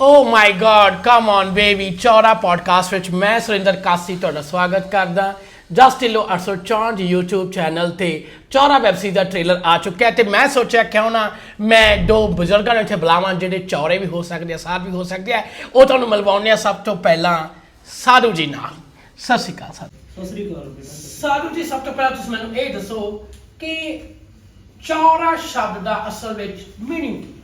O my god come on baby Chaura podcast ਵਿੱਚ ਮੈਂ ਸੁਰਿੰਦਰ ਕਾਸੀ ਤੁਹਾਡਾ ਸਵਾਗਤ ਕਰਦਾ। ਜਸਟ ਢਿੱਲੋਂ 864 YouTube ਚੈਨਲ ਤੇ ਚੌਰਾ ਵੈਬ ਸੀਰੀਜ਼ ਦਾ ਟ੍ਰੇਲਰ ਆ ਚੁੱਕਿਆ ਹੈ ਤੇ ਮੈਂ ਸੋਚਿਆ ਕਿਉਂ ਨਾ ਮੈਂ ਦੋ ਬਜ਼ੁਰਗਾਂ ਨੂੰ ਇੱਥੇ ਬੁਲਾਵਾਂ ਜਿਹੜੇ ਚੌਰੇ ਵੀ ਹੋ ਸਕਦੇ ਆ ਸਾਧ ਵੀ ਹੋ ਸਕਦੇ ਆ। ਉਹ ਤੁਹਾਨੂੰ ਮਿਲਵਾਉਂਦੇ ਆ ਸਭ ਤੋਂ ਪਹਿਲਾਂ ਸਾਧੂ ਜੀ ਨਾਲ। ਸਤਿ ਸ਼੍ਰੀ ਅਕਾਲ ਸਾਧੂ। ਸਤਿ ਸ੍ਰੀ ਅਕਾਲ ਸਾਧੂ ਜੀ ਸਭ ਤੋਂ ਪਹਿਲਾਂ ਤੁਸੀਂ ਮੈਨੂੰ ਇਹ ਦੱਸੋ ਕਿ ਚੌਰਾ ਸ਼ਬਦ ਦਾ ਅਸਲ ਵਿੱਚ ਮੀਨਿੰਗ ਕੀ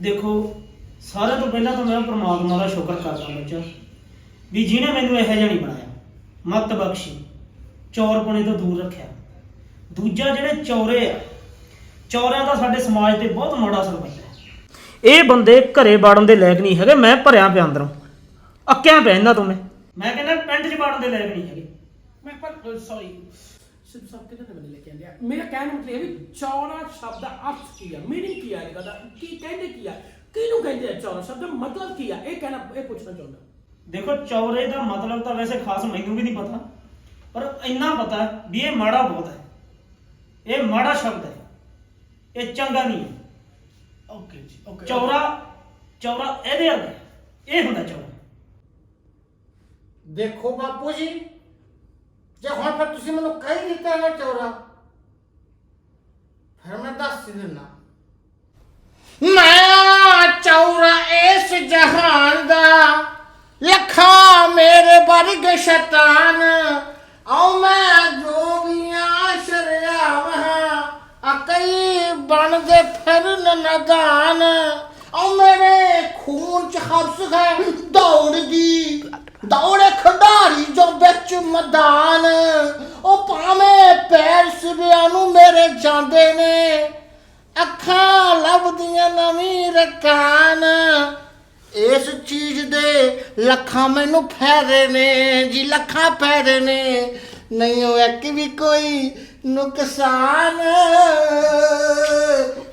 ਦੇਖੋ ਸਾਰਿਆਂ ਤੋਂ ਪਹਿਲਾਂ ਤਾਂ ਮੈਂ ਪ੍ਰਮਾਤਮਾ ਦਾ ਸ਼ੁਕਰ ਕਰਦਾ ਬੱਚਾ ਵੀ ਜਿਹਨੇ ਮੈਨੂੰ ਇਹੋ ਜਿਹਾ ਨਹੀਂ ਬਣਾਇਆ। ਮਤ ਬਖਸ਼ੀ ਚੌਰਪਣੇ ਤੋਂ ਦੂਰ ਰੱਖਿਆ। ਦੂਜਾ ਜਿਹੜੇ ਚੌਰੇ ਆ ਚੌਰਿਆਂ ਦਾ ਸਾਡੇ ਸਮਾਜ ਤੇ ਬਹੁਤ ਮਾੜਾ ਅਸਰ ਪੈਂਦਾ ਇਹ ਬੰਦੇ ਘਰੇ ਬਾੜਨ ਦੇ ਲਾਇਕ ਨਹੀਂ ਹੈਗੇ ਮੈਂ ਭਰਿਆ ਪਿਆ ਅੰਦਰੋਂ। ਅੱਕਿਆ ਪਿਆ ਇਹਨਾਂ ਤੋਂ ਮੈਂ। ਮੈਂ ਕਹਿੰਦਾ ਪਿੰਡ 'ਚ ਬਾੜਨ ਦੇ ਲਾਇਕ ਨਹੀਂ ਹੈਗੇ। ਮੈਂ ਪਰ ਸੌਰੀ ਸਿਰ ਸਭ ਕਿਤੇ ਨਾ ਮੈਨੂੰ ਲੈ ਕੇ ਆਂਦੇ ਆ। ਮੇਰਾ ਕਹਿਣ ਦਾ ਮਤਲਬ ਇਹ ਵੀ ਚੌਰਾ ਸ਼ਬਦ ਦਾ ਅਰਥ ਕੀ ਆ? ਮੀਨਿੰਗ ਕੀ ਆ ਇਹਦਾ? ਕੀ ਕਹਿੰਦੇ ਕੀ ਆ? ਕਿਹਨੂੰ ਕਹਿੰਦੇ ਆ ਚੌਰਾ ਸ਼ਬਦ ਦਾ ਮਤਲਬ ਕੀ ਆ? ਇਹ ਕਹਿਣਾ ਇਹ ਪੁੱਛਣਾ ਚਾਹੁੰਦਾ। ਦੇਖੋ ਚੌਰੇ ਦਾ ਮਤਲਬ ਤਾਂ ਵੈਸੇ ਖਾਸ ਮੈਨੂੰ ਵੀ ਨਹੀਂ ਪਤਾ ਪਰ ਇੰਨਾ ਪਤਾ ਵੀ ਇਹ ਮਾੜਾ ਬਹੁਤ ਹੈ। ਇਹ ਮਾੜਾ ਸ਼ਬਦ ਹੈ। ਇਹ ਚੰਗਾ ਨਹੀਂ ਹੈ। ਓਕੇ ਜੀ ਓਕੇ। ਚੌਰਾ ਚੌਰਾ ਇਹਦੇ ਅੱਗੇ ਇਹ ਹੁੰਦਾ ਚੌਰਾ। ਦੇਖੋ ਬਾਪੂ ਜੀ ਜੇ ਹੁਣ ਫਿਰ ਤੁਸੀਂ ਮੈਨੂੰ ਕਹਿ ਦਿੱਤਾ ਨਾ ਚੋਰਾ ਫਿਰ ਮੈਂ ਦੱਸ ਹੀ ਦਿੰਦਾ। ਮੈਂ ਚੌਰਾ ਇਸ ਜਹਾਨ ਦਾ, ਲੱਖਾਂ ਮੇਰੇ ਵਰਗ ਸ਼ੈਤਾਨ, ਆਉ ਮੈਂ ਜੋਗੀਆਂ ਸ਼ਰਿਆਵਾਂ ਅਕਈ ਬਣਦੇ ਫਿਰਨ ਨਦਾਨ ਆਉ ਮੇਰੇ ਖੂਨ ਚ ਹਬਸ ਹੈ ਦੌੜਦੀ ਦੌੜੇ ਖਿਡਾਰੀ ਜੋ ਵਿੱਚ ਮੈਦਾਨ, ਉਹ ਭਾਵੇਂ ਪੈਰ ਸਿਵਿਆਂ ਨੂੰ ਮੇਰੇ ਜਾਂਦੇ ਨੇ ਅੱਖਾਂ ਲੱਭਦੀਆਂ ਨਵੀਂ ਰਕਾਨ ਇਸ ਚੀਜ਼ ਦੇ ਲੱਖਾਂ ਮੈਨੂੰ ਫਾਇਦੇ ਨੇ ਜੀ ਲੱਖਾਂ ਫਾਇਦੇ ਨੇ। ਨਹੀਂ ਹੋਇਆ ਕਿ ਵੀ ਕੋਈ ਨੁਕਸਾਨ।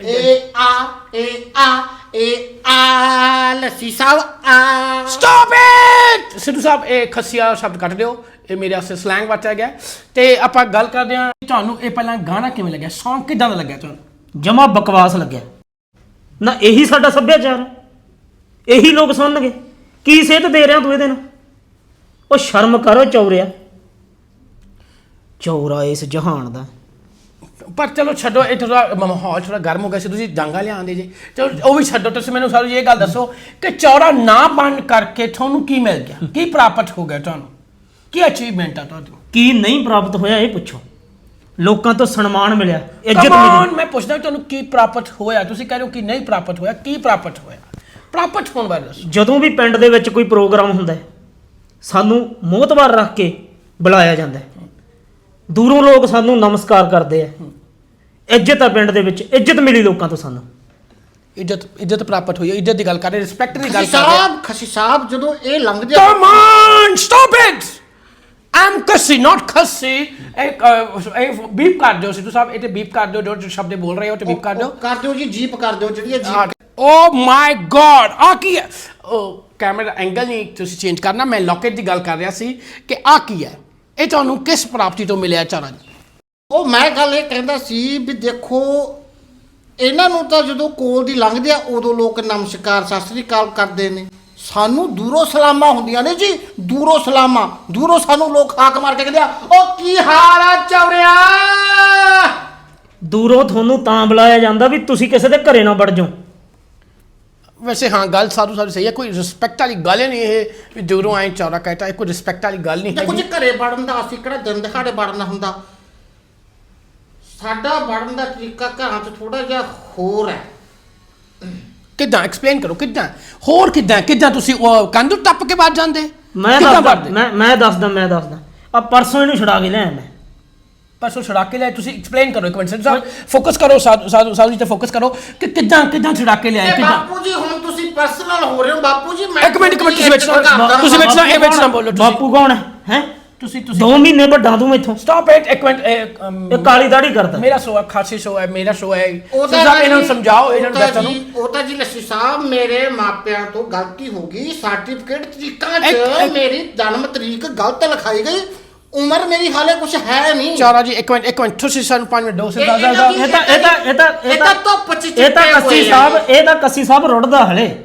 ਏ ਆ ਏ ਆ ਏ ਆ ਲੱਸੀ ਸਾਹਿਬ ਆ। ਸਟਾਪ ਇਟ ਸਿੱਧੂ ਸਾਹਿਬ ਇਹ ਖੱਸੀਆ ਸ਼ਬਦ ਕੱਟ ਦਿਓ। ਇਹ ਮੇਰੇ ਵਾਸਤੇ ਸਲੈਂਗ ਵਰਤਿਆ ਗਿਆ। ਤੇ ਆਪਾਂ ਗੱਲ ਕਰਦੇ ਹਾਂ ਤੁਹਾਨੂੰ ਇਹ ਪਹਿਲਾਂ ਗਾਣਾ ਕਿਵੇਂ ਲੱਗਿਆ? Song ਕਿਦਾਂ ਦਾ ਲੱਗਿਆ ਤੁਹਾਨੂੰ? ਜਮਾ ਬਕਵਾਸ ਲੱਗਿਆ। ਨਾ ਇਹੀ ਸਾਡਾ ਸੱਭਿਆਚਾਰ ਹੈ। ਇਹੀ ਲੋਕ ਸੁਣਨਗੇ। ਕੀ ਸੇਧ ਦੇ ਰਿਹਾ ਤੂੰ ਇਹਦੇ ਨੂੰ ਉਹ ਸ਼ਰਮ ਕਰੋ ਚੌਰਿਆ। ਚੌਰਾ ਇਸ ਜਹਾਨ ਦਾ। ਪਰ ਚਲੋ ਛੱਡੋ ਇਹ ਥੋੜਾ ਮਾਹੌਲ ਥੋੜਾ ਗਰਮ ਹੋ ਗਿਆ ਸੀ। ਤੁਸੀਂ ਡਾਂਗਾ ਲਿਆਉਂਦੇ ਜੀ। ਚਲੋ ਉਹ ਵੀ ਛੱਡੋ। ਤੁਸੀਂ ਮੈਨੂੰ ਸਾਰੀ ਇਹ ਗੱਲ ਦੱਸੋ ਕਿ ਚੌੜਾ ਨਾ ਬਣ ਕਰਕੇ ਤੁਹਾਨੂੰ ਕੀ ਮਿਲ ਗਿਆ? ਕੀ ਪ੍ਰਾਪਤ ਹੋ ਗਿਆ ਤੁਹਾਨੂੰ? ਕੀ ਅਚੀਵਮੈਂਟ ਆ ਤੁਹਾਨੂੰ ਕੀ ਨਹੀਂ ਪ੍ਰਾਪਤ ਹੋਇਆ ਇਹ ਪੁੱਛੋ। ਲੋਕਾਂ ਤੋਂ ਸਨਮਾਨ ਮਿਲਿਆ ਇੱਜ਼ਤ ਮਿਲੀ। ਮੈਂ ਪੁੱਛਦਾ ਤੁਹਾਨੂੰ ਕੀ ਪ੍ਰਾਪਤ ਹੋਇਆ? ਤੁਸੀਂ ਕਹਿ ਰਹੇ ਹੋ ਕਿ ਨਹੀਂ ਪ੍ਰਾਪਤ ਹੋਇਆ। ਕੀ ਪ੍ਰਾਪਤ ਹੋਇਆ? ਪ੍ਰਾਪਤ ਹੋਣ ਬਾਰੇ ਦੱਸੋ। ਜਦੋਂ ਵੀ ਪਿੰਡ ਦੇ ਵਿੱਚ ਕੋਈ ਪ੍ਰੋਗਰਾਮ ਹੁੰਦਾ ਹੈ ਸਾਨੂੰ ਮੋਹਤਵਾਰ ਰੱਖ ਕੇ ਬੁਲਾਇਆ ਜਾਂਦਾ ਹੈ। ਦੂਰੋਂ ਲੋਕ ਸਾਨੂੰ ਨਮਸਕਾਰ ਕਰਦੇ ਆ ਇੱਜ਼ਤ ਆ ਪਿੰਡ ਦੇ ਵਿੱਚ ਇੱਜ਼ਤ ਮਿਲੀ ਲੋਕਾਂ ਤੋਂ ਸਾਨੂੰ। ਇੱਜ਼ਤ ਇੱਜ਼ਤ ਪ੍ਰਾਪਤ ਹੋਈ ਹੈ। ਇੱਜ਼ਤ ਦੀ ਗੱਲ ਕਰ ਰਹੇ ਰਿਸਪੈਕਟ ਦੀ ਗੱਲ ਖਸੀ ਕਰ ਰਹੇ ਸਾਹਿਬ ਖਸੀ ਸਾਹਿਬ ਜਦੋਂ ਇਹ ਲੰਘਦੇ ਕਮ ਔਨ ਸਟਾਪ ਇਟ ਇਹ ਬੀਪ ਕਰ ਦਿਓ ਸਿੱਧੂ ਸਾਹਿਬ ਇਹ ਤੇ ਬੀਪ ਕਰ ਦਿਓ ਜੋ ਜੋ ਸ਼ਬਦ ਇਹ ਬੋਲ ਰਹੇ ਹੋ ਤੇ ਬੀਪ ਕਰ ਦਿਓ। ਕਰ ਦਿਓ ਜੀ ਜੀਪ ਕਰ ਦਿਓ ਜਿਹੜੀ ਇਹ ਜੀਪ ਓ ਮਾਈ ਗॉड ਆ ਕੀ ਹੈ? ਉਹ ਕੈਮਰਾ ਐਂਗਲ ਨਹੀਂ ਤੁਸੀਂ ਚੇਂਜ ਕਰਨਾ ਮੈਂ ਲੋਕੇਟ ਦੀ ਗੱਲ ਕਰ ਰਿਹਾ ਸੀ ਕਿ ਆ ਕੀ ਹੈ? ਇਹ ਤੁਹਾਨੂੰ ਕਿਸ ਪ੍ਰਾਪਤੀ ਤੋਂ ਮਿਲਿਆ ਚਾਰਾਂ ਜੀ? ਉਹ ਮੈਂ ਗੱਲ ਇਹ ਕਹਿੰਦਾ ਸੀ ਵੀ ਦੇਖੋ ਇਹਨਾਂ ਨੂੰ ਤਾਂ ਜਦੋਂ ਕੋਲ ਦੀ ਲੰਘਦੇ ਆ ਉਦੋਂ ਲੋਕ ਨਮਸਕਾਰ ਸਤਿ ਸ੍ਰੀ ਅਕਾਲ ਕਰਦੇ ਨੇ। ਸਾਨੂੰ ਦੂਰੋਂ ਸਲਾਮਾਂ ਹੁੰਦੀਆਂ ਨੇ ਜੀ ਦੂਰੋਂ ਸਲਾਮਾਂ। ਦੂਰੋਂ ਸਾਨੂੰ ਲੋਕ ਹਾਕ ਮਾਰ ਕੇ ਕਹਿੰਦੇ ਆ ਉਹ ਕੀ ਹਾਲ ਆ ਚੌਰਿਆ? ਦੂਰੋਂ ਤੁਹਾਨੂੰ ਤਾਂ ਬੁਲਾਇਆ ਜਾਂਦਾ ਵੀ ਤੁਸੀਂ ਕਿਸੇ ਦੇ ਘਰੇ ਨਾ ਵੜ ਜਾਓ। ਵੈਸੇ ਹਾਂ ਗੱਲ ਸਾਰੂ ਸਾਰੀ ਸਹੀ ਹੈ ਕੋਈ ਰਿਸਪੈਕਟ ਵਾਲੀ ਗੱਲ ਹੀ ਨਹੀਂ ਇਹ ਵੀ ਦੂਰੋਂ ਆਏ ਚੌਰਾ ਕਹਿਤਾ ਇਹ ਕੋਈ ਰਿਸਪੈਕਟ ਵਾਲੀ ਗੱਲ ਨਹੀਂ ਜੇ ਕੁਝ ਹੈਗੀ। ਘਰੇ ਵੜਨ ਦਾ ਅਸੀਂ ਕਿਹੜਾ ਦਿਨ ਦਿਹਾੜੇ ਵੜਨਾ ਹੁੰਦਾ? ਸਾਡਾ ਵੜਨ ਦਾ ਤਰੀਕਾ ਘਰਾਂ 'ਚ ਥੋੜਾ ਜਿਹਾ ਹੋਰ ਹੈ। ਕਿੱਦਾਂ? ਐਕਸਪਲੇਨ ਕਰੋ ਕਿੱਦਾਂ? ਹੋਰ ਕਿੱਦਾਂ? ਕਿੱਦਾਂ ਤੁਸੀਂ ਉਹ ਕੰਧ ਟੱਪ ਕੇ ਬਾਹਰ ਜਾਂਦੇ? ਮੈਂ ਕਿੱਦਾਂ ਦੱਸਦਾ ਵੜਦੇ? ਮੈਂ ਮੈਂ ਦੱਸਦਾ ਮੈਂ ਦੱਸਦਾ। ਆ ਪਰਸੋਂ ਇਹਨੂੰ ਛੁਡਾ ਕੇ ਲਿਆਇਆ ਮੈਂ। ਪਰਸੋਂ ਛੁਡਾ ਕੇ ਲਿਆਏ ਤੁਸੀਂ ਐਕਸਪਲੇਨ ਕਰੋ ਇੱਕ ਮਿੰਟ ਸਾਹਿਬ ਫੋਕਸ ਕਰੋ ਸਾਧੂ ਸਾਧੂ ਸਾਧੂ ਜੀ ਤੇ ਫੋਕਸ ਕਰੋ ਕਿ ਕਿੱਦਾਂ ਕਿੱਦਾਂ ਛੁਡਾ ਕੇ ਲਿਆਏ ਕਿੱਦਾਂ? ਬਾਪੂ ਜੀ ਹੁਣ ਤੁਸੀਂ ਪਰਸਨਲ ਹੋ ਰਹੇ ਹੋ। ਬਾਪੂ ਜੀ ਮੈਂ ਇੱਕ ਮਿੰਟ, ਇੱਕ ਮਿੰਟ, ਤੁਸੀਂ ਵਿੱਚ ਤੁਸੀਂ ਵਿੱਚ ਨਾ- ਇਹ ਵਿੱਚ ਨਾ? ਬੋਲੋ ਤੁਸੀਂ। ਬਾਪੂ ਕੌਣ ਹੈ? ਹੈ? ਤੁਸੀਂ ਤੁਸੀਂ ਦੋ ਮਹੀਨੇ ਵੱਡਾ ਤੂੰ ਮੈਥੋਂ ਸਟਾਪ ਇਟ ਇੱਕ ਮਿੰਟ ਇਹ, ਅਮ, ਇਹ ਕਾਲੀ ਦਾੜੀ ਕਰਦਾ। ਮੇਰਾ ਸ਼ੋਅ ਹੈ ਖਾਸੀ ਸ਼ੋਅ ਹੈ ਮੇਰਾ ਸ਼ੋਅ ਹੈ ਸਿੱਧੂ ਸਾਹਿਬ ਇਹਨਾਂ ਨੂੰ ਜੀ- ਸਮਝਾਓ ਇਹਨਾਂ ਨੂੰ ਉਹ ਤਾਂ ਬੱਚਿਆਂ ਨੂੰ। ਜੀ- ਉਹ ਤਾਂ ਜੀ ਲੱਸੀ ਸਾਹਿਬ ਮੇਰੇ ਮਾਪਿਆਂ ਤੋਂ ਗਲਤੀ ਹੋ ਗਈ। ਸਰਟੀਫਿਕੇਟ ਤਰੀਕਾਂ 'ਚ ਇੱਕ- ਮੇਰੀ ਜਨਮ ਤਰੀਕ ਗਲਤ ਲਿਖਾਈ ਗਈ। ਉਮਰ ਮੇਰੀ ਹਾਲੇ ਕੁਝ ਹੈ ਨਹੀਂ। ਚਾਰਾ ਜੀ ਇੱਕ ਮਿੰਟ ਇੱਕ ਮਿੰਟ ਤੁਸੀਂ ਸਾਨੂੰ ਪੰਜ ਮਿੰਟ ਦਿਓ ਸਿੱਧਾ ਇਹ- ਦੀ- ਇਹ ਤਾਂ ਇਹ ਤਾਂ ਇਹ ਤਾਂ ਇਹ ਤਾਂ ਧੁੱਪ 'ਚ ਇਹ ਤਾਂ ਚਿੱਟੇ ਹੋਏ ਕੱਸੀ ਆ। ਸਾਹਿਬ ਇਹ ਤਾਂ ਕੱਸੀ ਸਾਹਿਬ ਰੁੜਦਾ ਹਲੇ।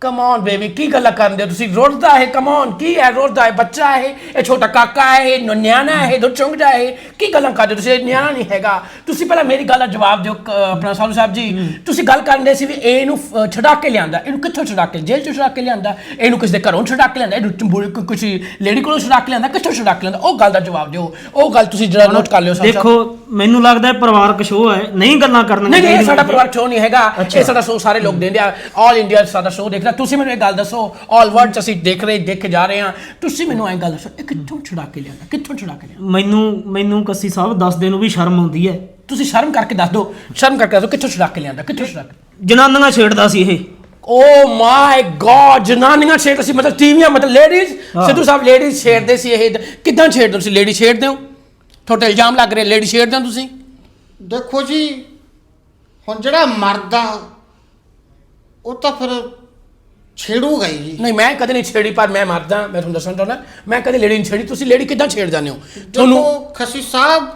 ਕਮ ਔਨ ਬੇਬੀ ਕੀ ਗੱਲਾਂ ਕਰਦੇ ਹੋ ਤੁਸੀਂ? ਰੋੜਦਾ ਹੈ ਕਮ ਔਨ ਕੀ ਹੈ? ਰੋੜਦਾ ਹੈ ਬੱਚਾ ਹੈ ਇਹ ਛੋਟਾ ਕਾਕਾ ਹੈ ਇਹ ਨ- ਨਿਆਣਾ ਹੈ ਦੋ ਚੁੰਗਦਾ ਹੈ ਕੀ ਗੱਲਾਂ ਕਰਦੇ ਹੋ ਤੁਸੀਂ? ਇਹ ਨਿਆਣਾ ਨਹੀਂ ਹੈਗਾ। ਤੁਸੀਂ ਪਹਿਲਾਂ ਮੇਰੀ ਗੱਲ ਦਾ ਜਵਾਬ ਦਿਓ ਕ- ਆਪਣਾ ਸਾਧੂ ਸਾਹਿਬ ਜੀ। ਤੁਸੀਂ ਗੱਲ ਕਰਦੇ ਸੀ ਵੀ ਇਹਨੂੰ ਅ, ਛੁਡਾ ਕੇ ਲਿਆਂਦਾ। ਇਹਨੂੰ ਕਿੱਥੋਂ ਛੁਡਾ ਕੇ? ਜੇਲ੍ਹ ਚੋਂ ਛੁਡਾ ਕੇ ਲਿਆਂਦਾ। ਇਹਨੂੰ ਕਿਸੇ ਦੇ ਘਰੋਂ ਛੁਡਾ ਕੇ ਲਿਆਂਦਾ। ਇਹਨੂੰ ਚੰਬੂੜ ਕਿਸੇ ਲੇਡੀ ਕੋਲੋਂ ਛੁਡਾ ਕੇ ਲਿਆਂਦਾ। ਕਿੱਥੋਂ ਛੁਡਾ ਕੇ ਲਿਆਂਦਾ? ਉਹ ਗੱਲ ਦਾ ਜਵਾਬ ਦਿਓ। ਉਹ ਗੱਲ ਤੁਸੀਂ ਜਿਹੜਾ ਨੋਟ ਕਰ ਲਿਓ ਸਾਹਿਬ। ਦੇਖੋ ਮੈਨੂੰ ਲੱਗਦਾ ਹੈ ਪਰਿਵਾਰਕ ਸ਼ੋਅ ਹੈ। ਨਹੀਂ ਗੱਲਾਂ ਕਰਨੀਆਂ ਨਹੀਂ ਨਹੀਂ ਇਹ। ਸਾਡਾ ਪਰਿਵਾਰ ਸ਼ੋਅ ਨਹੀਂ ਹੈਗਾ। ਇਹ ਸਾਡਾ ਸ਼ੋਅ ਸਾਰੇ ਲੋਕ ਦੇਖਦੇ ਆ। ਆਲ ਇੰਡੀਆ ਸਾਡਾ ਸ਼ੋਅ ਦੇਖਦਾ। ਤੁਸੀਂ ਮੈਨੂੰ ਇਹ ਗੱਲ ਦੱਸੋ ਆਲ ਵਰਲਡ ਚ ਅਸੀਂ ਦੇਖ ਰਹੇ ਦੇਖ ਕੇ ਜਾ ਰਹੇ ਹਾਂ। ਤੁਸੀਂ ਮੈਨੂੰ ਇਹ ਗੱਲ ਦੱਸੋ ਇਹ ਕਿੱਥੋਂ ਛੁਡਾ ਕੇ ਲਿਆਂਦਾ ਕਿੱਥੋਂ ਛੁਡਾ ਕੇ ਲਿਆਂਦਾ? ਮੈਨੂੰ ਮੈਨੂੰ ਕੱਸੀ ਸਾਹਿਬ ਦੱਸਦੇ ਨੂੰ ਵੀ ਸ਼ਰਮ ਆਉਂਦੀ ਹੈ। ਤੁਸੀਂ ਸ਼ਰਮ ਕਰਕੇ ਦੱਸ ਦਿਓ ਸ਼ਰਮ ਕਰਕੇ ਦੱਸੋ ਕਿੱਥੋਂ ਛੁਡਾ ਕੇ ਲਿਆਂਦਾ ਕਿੱਥੋਂ ਛੁਡਾ ਕੇ? ਜਨਾਨੀਆਂ ਛੇੜਦਾ ਸੀ ਇਹ। ਓ ਮਾਈ ਗॉड ਜਨਾਨੀਆਂ ਛੇੜ ਸੀ ਮਤਲਬ ਟੀਵੀਆਂ ਮਤਲਬ ਲੇਡੀਜ਼। ਸਿੱਧੂ ਸਾਹਿਬ ਲੇਡੀਜ਼ ਛੇੜਦੇ ਸੀ ਇਹ ਕਿੱਦਾਂ ਛੇੜਦੇ ਤੁਸੀਂ ਲੇਡੀ ਛੇੜਦੇ ਹੋ? ਤੁਹਾਡੇ ਇਲਜ਼ਾਮ ਲੱਗ ਰਹੇ ਲੇਡੀ ਛੇੜਦੇ ਹੋ ਤੁਸੀਂ? ਦੇਖੋ ਜੀ ਹੁਣ ਜਿਹੜਾ ਮਰਦ ਆ ਉਹ ਤਾਂ ਫਿਰ ਛੇੜੂਗਾ ਹੀ। ਜੀ ਨਹੀਂ ਮੈਂ ਕਦੇ ਨਹੀਂ ਛੇੜੀ ਪਰ ਮੈਂ ਮਰਦਾ ਮੈਂ ਤੁਹਾਨੂੰ ਦੱਸਣਾ ਚਾਹੁੰਦਾ ਮੈਂ ਕਦੇ ਲੇਡੀ ਨਹੀਂ ਛੇੜੀ। ਤੁਸੀਂ ਲੇਡੀ ਕਿੱਦਾਂ ਛੇੜ ਜਾਂਦੇ ਹੋ? ਤੁਹਾਨੂੰ ਖਸੀ ਸਾਹਿਬ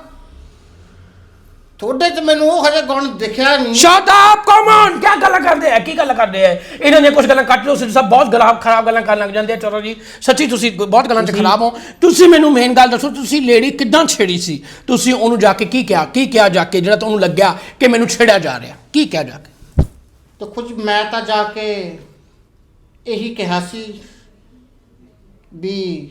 ਤੁਹਾਡੇ ਚ ਮੈਨੂੰ ਉਹ ਹਜੇ ਗੁਣ ਦਿਖਿਆ ਨਹੀਂ। ਸ਼ਟ ਅਪ ਕਮ ਔਨ ਕੀ ਗੱਲਾਂ ਕਰਦੇ ਆ ਕੀ ਗੱਲਾਂ ਕਰਦੇ ਆ ਇਹਨਾਂ ਨੇ ਕੁਝ ਗੱਲਾਂ ਕੱਟ ਲਓ ਸਿੱਧੂ ਸਾਹਿਬ ਬਹੁਤ ਗਲਾ ਖਰਾਬ ਗੱਲਾਂ ਕਰਨ ਲੱਗ ਜਾਂਦੇ ਆ ਚਲੋ ਜੀ। ਸੱਚੀ ਤੁਸੀਂ ਬਹੁਤ ਗੱਲਾਂ 'ਚ ਖਰਾਬ ਹੋ। ਤੁਸੀਂ ਮੈਨੂੰ ਮੇਨ ਗੱਲ ਦੱਸੋ ਤੁਸੀਂ ਲੇਡੀ ਕਿੱਦਾਂ ਛੇੜੀ ਸੀ? ਤੁਸੀਂ ਉਹਨੂੰ ਜਾ ਕੇ ਕੀ ਕਿਹਾ? ਕੀ ਕਿਹਾ ਜਾ ਕੇ ਜਿਹੜਾ ਤੁਹਾਨੂੰ ਲੱਗਿਆ ਕਿ ਮੈਨੂੰ ਛੇੜਿਆ ਜਾ ਰਿਹਾ? ਕੀ ਕਿਹਾ ਜਾ ਕੇ? ਦੇਖੋ ਜੀ ਮੈਂ ਤਾਂ ਜਾ ਕੇ ਇਹੀ ਕਿਹਾ ਸੀ ਵੀ